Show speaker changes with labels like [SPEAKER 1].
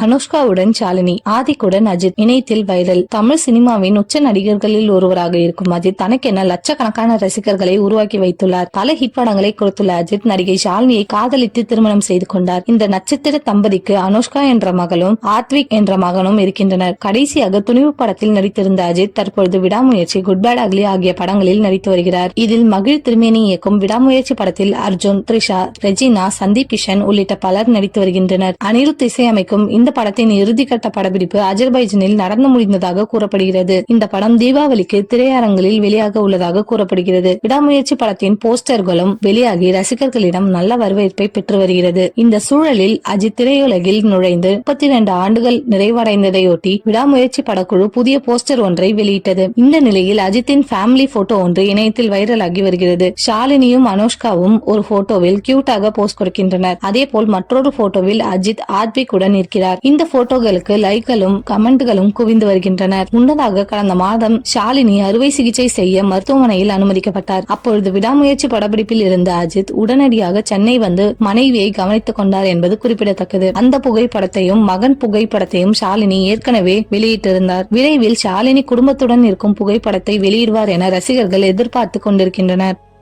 [SPEAKER 1] அனுஷ்காவுடன் ஷாலினி ஆதிக்குடன் அஜித் இணையத்தில் வைரல். தமிழ் சினிமாவின் உச்ச நடிகர்களில் ஒருவராக இருக்கும் அஜித் தனக்கென லட்சக்கணக்கான ரசிகர்களை உருவாக்கி வைத்துள்ளார். பல ஹிட் படங்களை கொடுத்துள்ள அஜித் நடிகை ஷாலினியை காதலித்து திருமணம் செய்து கொண்டார். இந்த நட்சத்திர தம்பதிக்கு அனுஷ்கா என்ற மகளும் ஆத்விக் என்ற மகனும் இருக்கின்றனர். கடைசியாக துணிவு படத்தில் நடித்திருந்த அஜித் தற்பொழுது விடாமுயற்சி குட் பேட் அக்லி ஆகிய படங்களில் நடித்து வருகிறார். இதில் மகிழ் திருமேனி இயக்கும் விடாமுயற்சி படத்தில் அர்ஜுன் த்ரிஷா ரெஜினா சந்தீப் கிஷன் உள்ளிட்ட பலர் நடித்து வருகின்றனர். அனிருத் இசையமைக்கும் இந்த படத்தின் இறுதிக்கட்ட படப்பிடிப்பு அஜர்பைஜனில் நடந்து முடிந்ததாக கூறப்படுகிறது. இந்த படம் தீபாவளிக்கு திரையரங்கில் வெளியாக உள்ளதாக கூறப்படுகிறது. விடாமுயற்சி படத்தின் போஸ்டர்களும் வெளியாகி ரசிகர்களிடம் நல்ல வரவேற்பை பெற்று வருகிறது. இந்த சூழலில் அஜித் திரையுலகில் நுழைந்து முப்பத்தி இரண்டு ஆண்டுகள் நிறைவடைந்ததையொட்டி விடாமுயற்சி படக்குழு புதிய போஸ்டர் ஒன்றை வெளியிட்டது. இந்த நிலையில் அஜித்தின் ஃபேமிலி போட்டோ ஒன்று இணையத்தில் வைரலாகி வருகிறது. ஷாலினியும் அனுஷ்காவும் ஒரு போட்டோவில் கியூட்டாக போஸ்ட் கொடுக்கின்றனர். அதே போல் மற்றொரு போட்டோவில் அஜித் ஆத்விக் உடன் இருக்கிறார். இந்த போட்டோகளுக்கு லைக்களும் கமெண்ட்களும் குவிந்து வருகின்றனர். முன்னதாக கடந்த மாதம் ஷாலினி அறுவை சிகிச்சை செய்ய மருத்துவமனையில் அனுமதிக்கப்பட்டார். அப்பொழுது விடாமுயற்சி படப்பிடிப்பில் இருந்த அஜித் உடனடியாக சென்னை வந்து மனைவியை கவனித்துக் கொண்டார் என்பது குறிப்பிடத்தக்கது. அந்த புகைப்படத்தையும் மகன் புகைப்படத்தையும் ஷாலினி ஏற்கனவே வெளியிட்டிருந்தார். விரைவில் ஷாலினி குடும்பத்துடன் இருக்கும் புகைப்படத்தை வெளியிடுவார் என ரசிகர்கள் எதிர்பார்த்து கொண்டிருக்கின்றனர்.